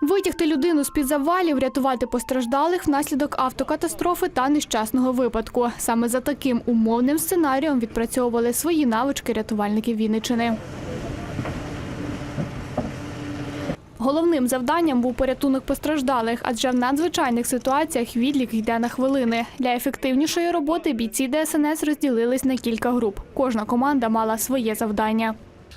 Витягти людину з-під завалів, рятувати постраждалих внаслідок автокатастрофи та нещасного випадку. Саме за таким умовним сценарієм відпрацьовували свої навички рятувальники Вінничини. Головним завданням був порятунок постраждалих, адже в надзвичайних ситуаціях відлік йде на хвилини. Для ефективнішої роботи бійці ДСНС розділились на кілька груп. Кожна команда мала своє завдання.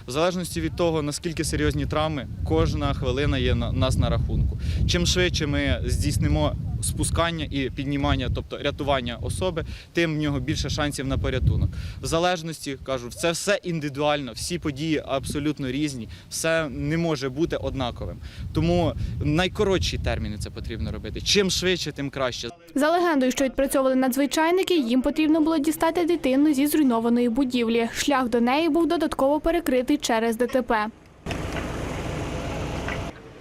В залежності від того, наскільки серйозні травми, кожна хвилина є на нас на рахунку. Чим швидше ми здійснимо спускання і піднімання, тобто рятування особи, тим в нього більше шансів на порятунок. В залежності кажу, це все індивідуально, всі події абсолютно різні, все не може бути однаковим. Тому найкоротші терміни це потрібно робити. Чим швидше, тим краще. За легендою, що відпрацьовували надзвичайники, їм потрібно було дістати дитину зі зруйнованої будівлі. Шлях до неї був додатково перекритий через ДТП.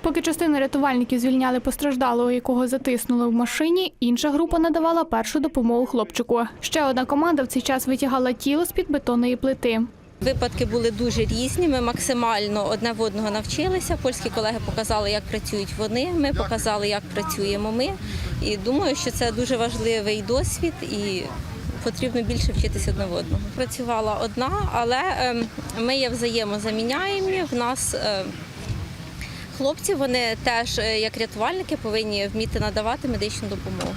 Поки частина рятувальників звільняли постраждалого, якого затиснули в машині, інша група надавала першу допомогу хлопчику. Ще одна команда в цей час витягала тіло з-під бетонної плити. Випадки були дуже різні. Ми максимально одне в одного навчилися. Польські колеги показали, як працюють вони. Ми показали, як працюємо ми. І думаю, що це дуже важливий досвід і потрібно більше вчитися одне в одного. Працювала одна, але ем, ми є взаємозаміняємі. В нас е, хлопці вони теж, е, як рятувальники, повинні вміти надавати медичну допомогу.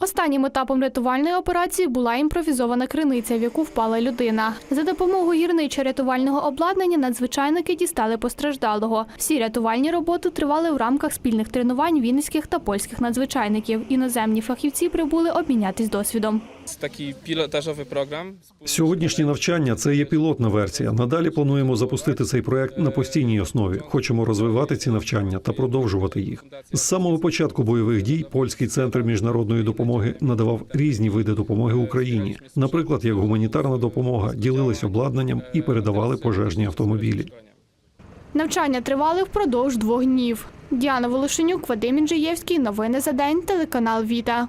Останнім етапом рятувальної операції була імпровізована криниця, в яку впала людина. За допомогою гірничо-рятувального обладнання надзвичайники дістали постраждалого. Всі рятувальні роботи тривали в рамках спільних тренувань вінницьких та польських надзвичайників. Іноземні фахівці прибули обмінятись досвідом. Це такий пілотажовий програм. Сьогоднішнє навчання це є пілотна версія. Надалі плануємо запустити цей проект на постійній основі. Хочемо розвивати ці навчання та продовжувати їх. З самого початку бойових дій польський центр міжнародної допомоги надавав різні види допомоги Україні, наприклад, як гуманітарна допомога, ділились обладнанням і передавали пожежні автомобілі. Навчання тривали впродовж двох днів. Діана Волошенюк, Вадим Інжиєвський. Новини за день. Телеканал Віта.